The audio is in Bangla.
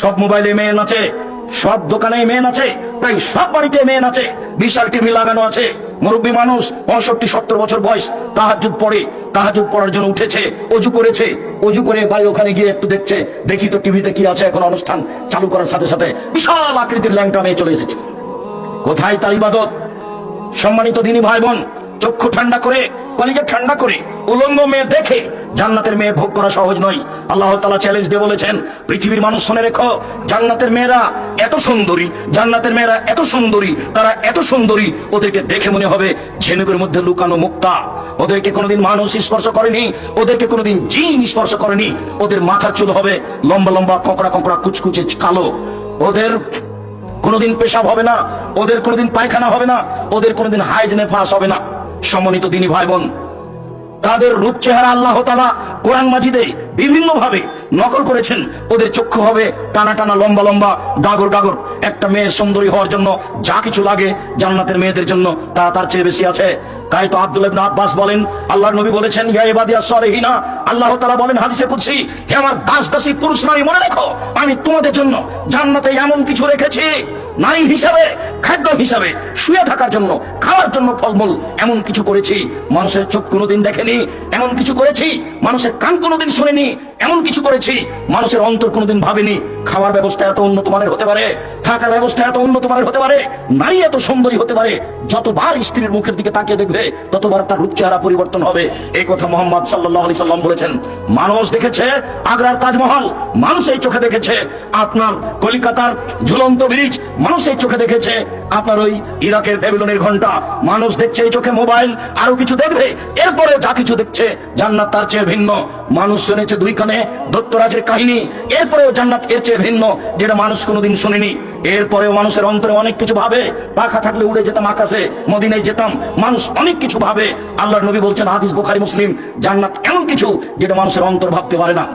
সব মোবাইলে মেয়ে নাচে সব দোকানে মেয়ে নাচে প্রায় সব বাড়িতে মেয়ে নাচে বিশাল টিভি লাগানো আছে। মুরব্বী মানুষ পঁয়ষট্টি, সত্তর বছর বয়স, তাহাজুদ পড়ে। তাহাজুদ পড়ার জন্য উঠেছে, অজু করেছে। অজু করে ভাই ওখানে গিয়ে একটু দেখছে, দেখি তো টিভিতে কি আছে এখন অনুষ্ঠান চালু করার সাথে সাথে বিশাল আকৃতির ল্যাংটা মেয়ে চলে এসেছে। কোথায় তার ইবাদত? সম্মানিত দিনী ভাই বোন, চক্ষু ঠান্ডা করে কলিজা ঠান্ডা করে, উলঙ্গ মেয়ে দেখে জান্নাতের মেয়ে ভোগ করা সহজ নয়। আল্লাহ তালা চ্যালেঞ্জ দিয়ে বলেছেন, পৃথিবীর মানুষ শুনে রেখো, জান্নাতের মেয়েরা এত সুন্দরী, জান্নাতের মেয়েরা এত সুন্দরী, তারা এত সুন্দরী, ওদেরকে দেখে মনে হবে ঝিনুকের মধ্যে লুকানো মুক্তা। ওদেরকে কোনোদিন মানুষ স্পর্শ করেনি, ওদেরকে কোনোদিন জিন স্পর্শ করেনি, ওদের মাথার চুল হবে লম্বা লম্বা, কঁকড়া কঁকড়া, কুচকুচে কালো। ওদের কোনোদিন পেশাব হবে না, ওদের কোনোদিন পায়খানা হবে না, ওদের কোনোদিন হাইজ ফাঁস হবে না। সম্মানিত দিনী ভাই বোন তাদের রূপ চেহারা আল্লাহ তালা কোরআন মাজিদে বিভিন্ন ভাবে নকল করেছেন। ওদের চক্ষু হবে টানা টানা, লম্বা লম্বা, ডাগর ডাগর। একটা মেয়ে সুন্দরী হওয়ার জন্য যা কিছু লাগে জান্নাতের মেয়েদের জন্য তা তার চেয়ে বেশি আছে। তাই তো আব্দুল আব্বাস বলেন, আল্লাহর নবী বলেছেন আল্লাহ তাআলা বলেন হাদিসে কুদসি, হে আমার দাস দাসী পুরুষ নারী, মনে রেখো, আমি তোমাদের জন্য জান্নাতে এমন কিছু রেখেছি। নারী হিসাবে, খাদ্য হিসাবে, শুয়ে থাকার জন্য, খাওয়ার জন্য ফলমূল এমন কিছু করেছি। মানুষের চোখ কোনোদিন দেখেনি, এমন কিছু করেছি, মানুষের কান কোনোদিন শুনেনি me. এমন কিছু করেছি, মানুষের অন্তর কোনোদিন ভাবেনি, খাওয়ার ব্যবস্থা এত উন্নত মানের হতে পারে, থাকার ব্যবস্থা এত উন্নত মানের হতে পারে, নারী এত সুন্দরী হতে পারে, যতবার স্ত্রীর মুখের দিকে তাকিয়ে দেখবে, ততবার তার রূপ চেহারা পরিবর্তন হবে। এই কথা মোহাম্মদ সাল্লাহ আলি সাল্লাম বলেছেন, মানুষ দেখেছে আগ্রার তাজমহল, মানুষ এই চোখে দেখেছে, আপনার কলিকাতার ঝুলন্ত ব্রিজ, মানুষ এই চোখে দেখেছে, আপনার ওই ইরাকের বেবিলনের ঘণ্টা, মানুষ দেখছে এই চোখে মোবাইল, আরও কিছু দেখবে এরপরে যা কিছু দেখছে, জান্নাত তার চেয়ে ভিন্ন, মানুষ শুনেছে দুই কানে দত্তরাজের কাহিনী। এরপরেও জান্নাত এর চেয়ে ভিন্ন, যেটা মানুষ কোনোদিন শুনেনি। এরপরেও মানুষের অন্তরে অনেক কিছু ভাবে। পাখা থাকলে উড়ে যেতাম আকাশে, মদিনায় যেতাম। মানুষ অনেক কিছু ভাবে। আল্লাহ নবী বলছেন, হাদিস বোখারি, মুসলিম, জান্নাত এমন কিছু, যেটা মানুষের অন্তর ভাবতে পারে না।